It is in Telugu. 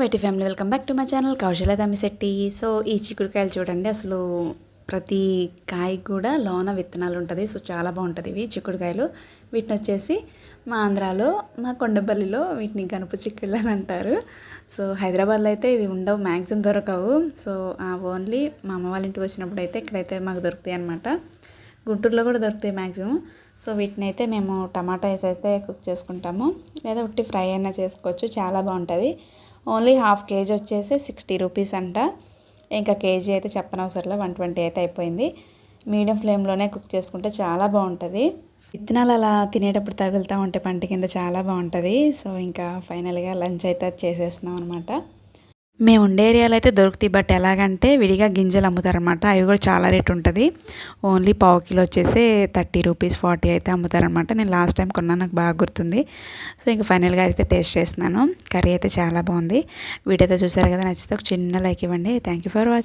వెటి family welcome back to my channel Kaushala Dammisetti so ఈ చిక్కుడుకాయలు చూడండి అసలు ప్రతి కాయ కూడా లోన విత్తనాలు ఉంటుంది. సో చాలా బాగుంటుంది ఇవి చిక్కుడుకాయలు. వీటిని వచ్చేసి మా ఆంధ్రాలో మా కొండపల్లిలో వీటిని గనుపు చిక్కుళ్ళు అని అంటారు. సో హైదరాబాద్లో అయితే ఇవి ఉండవు మ్యాక్సిమం దొరకవు. సో ఓన్లీ మా అమ్మ వాళ్ళ ఇంటికి వచ్చినప్పుడు అయితే ఇక్కడైతే మాకు దొరుకుతాయి అనమాట గుంటూరులో కూడా దొరుకుతాయి మ్యాక్సిమం సో వీటిని అయితే మేము టమాటా వేసి అయితే కుక్ చేసుకుంటాము. లేదా ఉట్టి ఫ్రై అయినా చేసుకోవచ్చు చాలా బాగుంటుంది. ఓన్లీ హాఫ్ కేజీ వచ్చేసి సిక్స్టీ రూపీస్ అంట. ఇంకా కేజీ అయితే చెప్పనవసరంలో వన్ ట్వంటీ అయితే అయిపోయింది. మీడియం ఫ్లేమ్లోనే కుక్ చేసుకుంటే చాలా బాగుంటుంది. విత్తనాలు అలా తినేటప్పుడు తగులుతూ ఉంటే పంట కింద చాలా బాగుంటుంది. సో ఇంకా ఫైనల్గా లంచ్ అయితే చేసేస్తున్నాం అనమాట మేము ఉండే ఏరియాలో అయితే దొరుకుతాయి బట్ ఎలాగంటే విడిగా గింజలు అమ్ముతారనమాట అవి కూడా చాలా రేట్ ఉంటుంది. ఓన్లీ పావు కిలో వచ్చేసి థర్టీ రూపీస్ ఫార్టీ అయితే అమ్ముతారనమాట నేను లాస్ట్ టైం కొన్నా నాకు బాగా గుర్తుంది. సో ఇంకా ఫైనల్గా అయితే టేస్ట్ చేస్తున్నాను. కర్రీ అయితే చాలా బాగుంది. వీడియో అయితే చూసారు కదా నచ్చితే ఒక చిన్న లైక్ ఇవ్వండి. Thank you for watching